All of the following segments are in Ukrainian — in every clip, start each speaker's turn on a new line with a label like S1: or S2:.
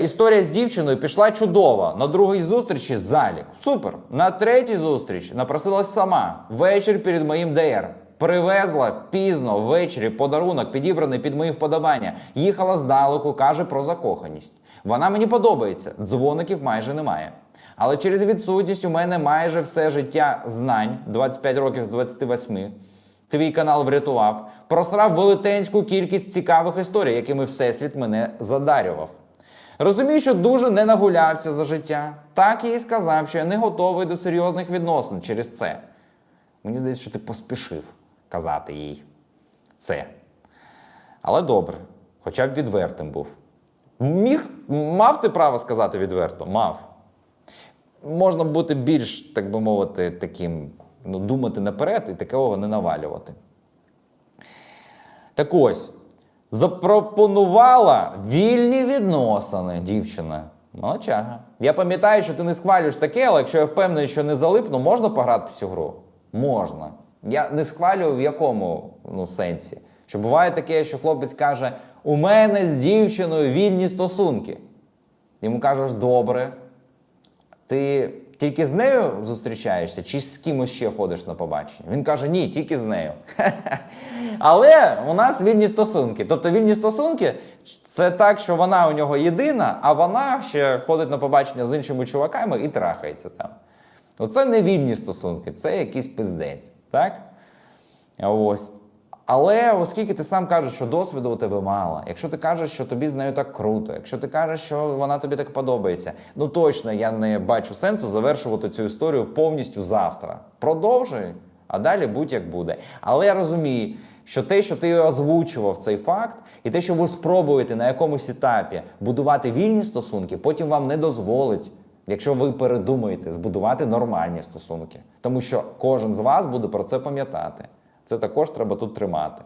S1: Історія з дівчиною пішла чудово. На другій зустрічі залік. Супер. На третій зустріч напросилась сама. Вечір перед моїм ДР. Привезла пізно ввечері подарунок, підібраний під мої вподобання. Їхала здалеку, каже про закоханість. Вона мені подобається, дзвоників майже немає. Але через відсутність у мене майже все життя знань, 25 років з 28. Твій канал врятував, просрав велетенську кількість цікавих історій, якими Всесвіт мене задарював. Розумію, що дуже не нагулявся за життя. Так я і сказав, що я не готовий до серйозних відносин через це. Мені здається, що ти поспішив казати їй це. Але добре, хоча б відвертим був. Міг, мав ти право сказати відверто? Мав. Можна бути більш, так би мовити, таким, ну, думати наперед і такого не навалювати. Так ось, запропонувала вільні відносини, дівчина. Молодчага. Я пам'ятаю, що ти не схвалюєш таке, але якщо я впевнений, що не залипну, можна пограти в цю гру? Можна. Я не схвалюю в якому ну, сенсі. Що буває таке, що хлопець каже: у мене з дівчиною вільні стосунки. Йому кажеш, добре. Ти тільки з нею зустрічаєшся, чи з кимось ще ходиш на побачення? Він каже, ні, тільки з нею. Але у нас вільні стосунки. Тобто вільні стосунки це так, що вона у нього єдина, а вона ще ходить на побачення з іншими чуваками і трахається там. Оце не вільні стосунки, це якийсь пиздець. Так? Ось. Але оскільки ти сам кажеш, що досвіду у тебе мало, якщо ти кажеш, що тобі з нею так круто, якщо ти кажеш, що вона тобі так подобається, ну точно я не бачу сенсу завершувати цю історію повністю завтра. Продовжуй, а далі будь-як буде. Але я розумію, що те, що ти озвучував цей факт, і те, що ви спробуєте на якомусь етапі будувати вільні стосунки, потім вам не дозволить. Якщо ви передумаєте збудувати нормальні стосунки, тому що кожен з вас буде про це пам'ятати. Це також треба тут тримати.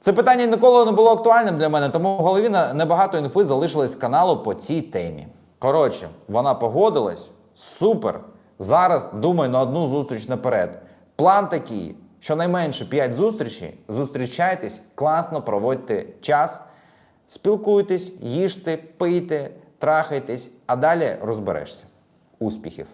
S1: Це питання ніколи не було актуальним для мене, тому в голові небагато інфи залишилось з каналу по цій темі. Коротше, вона погодилась. Супер. Зараз думай на одну зустріч наперед. План такий: щонайменше 5 зустрічей. Зустрічайтесь, класно проводьте час, спілкуйтесь, їжте, пийте, трахайтесь, а далі розберешся. Успіхів!